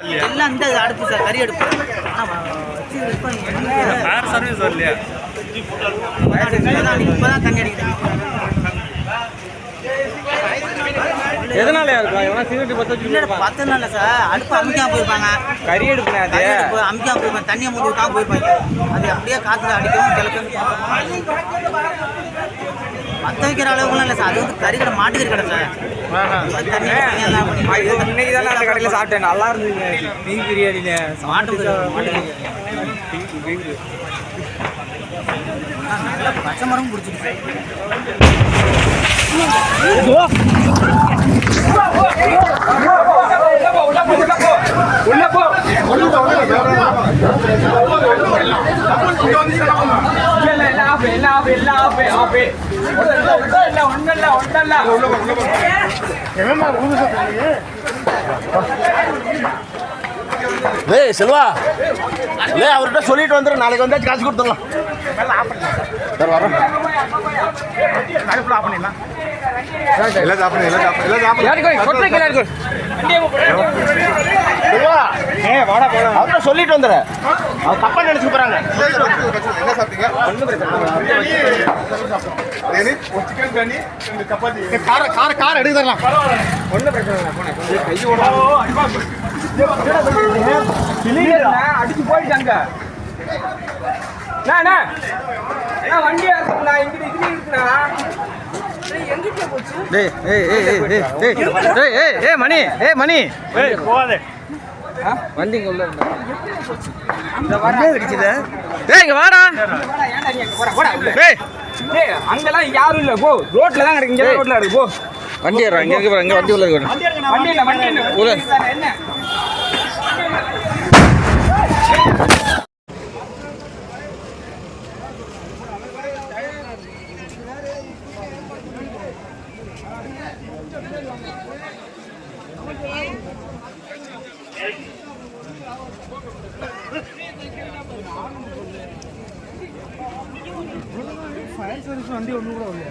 எல்லாம் இந்த அடுத்து சார் கறி எடுப்போம் வேற இப்போதான் தண்ணி அடிக்கிறாங்க எதனாலயா இருக்கும் சார். அடுப்பு அமிக்காம போயிருப்பாங்க. கறி எடுப்பேன் அது? அமிக்காம போயிருப்பாங்க. தண்ணியை மூடி விட்டாம போயிருப்பாங்க. அது அப்படியே காற்றுல அடிக்கவும் பத்த வைக்கிற அளவுக்குலாம் இல்லை சார் அது வந்து கறி கடை மாட்டுக்கறி கடை சார் இன்னைக்கு தானே அந்த கடையில் சாப்பிட்டேன் நல்லா இருந்தது மீன் பிரியாணிங்க மாட்டு மாட்டுக்கறி நல்லா பச்சை மரம் பிடிச்சிருக்கு love டேய் செல்வா. லே அவர்கிட்ட சொல்லிட்டு வந்துரு. நாளைக்கு வந்தாச்சு காசு கொடுத்துடலாம். சார் வரோம் எல்லாம் சாப்பிடுங்க எல்லாம் சாப்பிடுங்க எல்லாம் சாப்பிடுங்க செல்வா. ஏ வாடா போலாம் அவங்க சொல்லிட்டு வந்துற அவங்க தப்பா நினைச்சு போறாங்க. போயிட்டாங்க நான் இங்கிட்டு மணி ஏ மணி. ஏய் போகாதே. வண்டி இங்க உள்ள அடிக்குது டேய் இங்க வாடா. டேய். டேய் யாரும் இல்ல. போ. ரோட்ல தான் கிடக்கு இங்க ரோட்ல இருக்கு. போ. வண்டி ஏறா இங்க இருக்கு இங்க வண்டி உள்ள இருக்கு. வண்டி இல்ல வண்டி இல்ல உள்ள. என்ன? ഫയൽ സർവീസ് വണ്ടി ഒന്നുകൂടെ ഉള്ളു